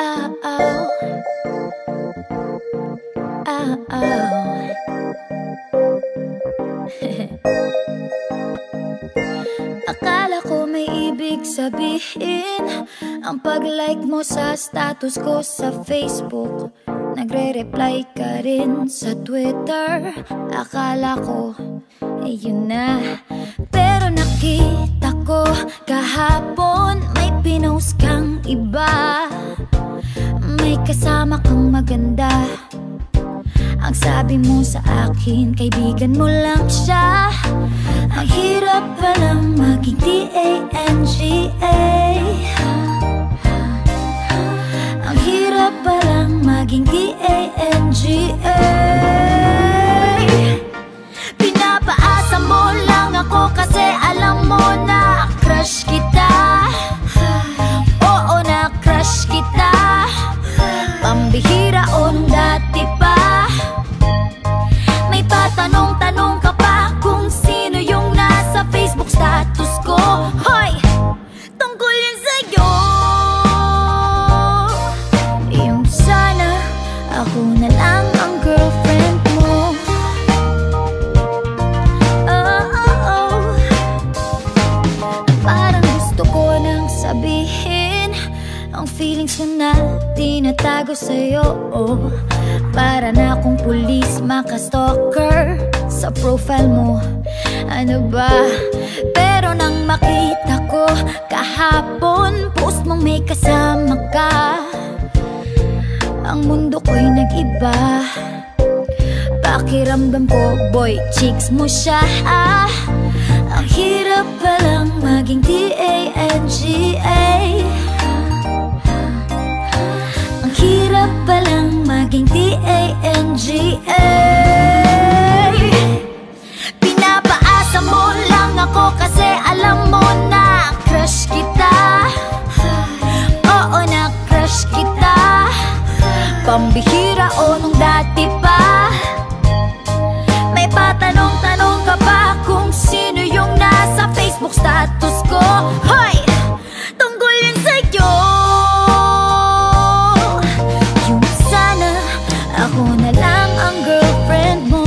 Akala ko may ibig sabihin Ang pag-like mo sa status ko sa Facebook. Nagre-reply ka rin sa Twitter. Akala ko, eh yun na. Pero nakita ko kahapon May pinost kang iba kasama kang maganda. Ang sabi mo sa akin, kaibigan mo lang siya. Ang hirap palang maging D-A-N-G-A feelings ko na tinatago sa'yo oh. Para na akong pulis makastalker Sa profile mo Ano ba? Pero nang makita ko kahapon Post mong may kasama ka Ang mundo ko'y nag-iba Pakiramdam ko, boy, chicks mo siya ah. Pambihira o nung dati pa. May patanong-tanong ka ba kung sino yung nasa Facebook status ko. Hoy! Tungkol yun sa'yo Yung sana ako na lang ang girlfriend mo.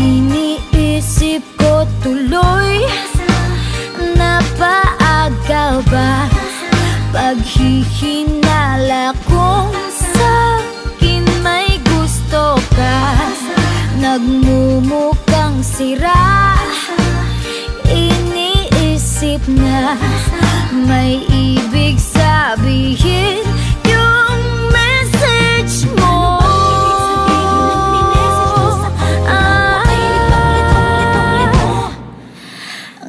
Iniisip ko tuloy. Napaaga ba? Paghihinala kung Nagmumukhang sira. Iniisip na may ibig sabihin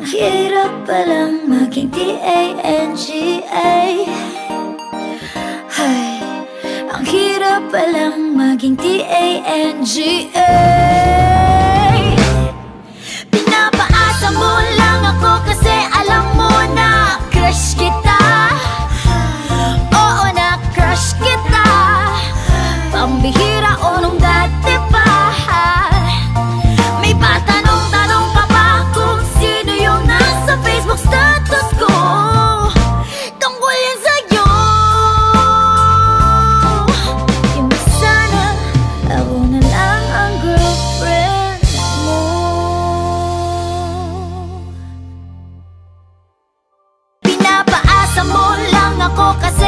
hirap palang maging D-A-N-G-A Ay, ang hirap palang maging D-A-N-G-A こかす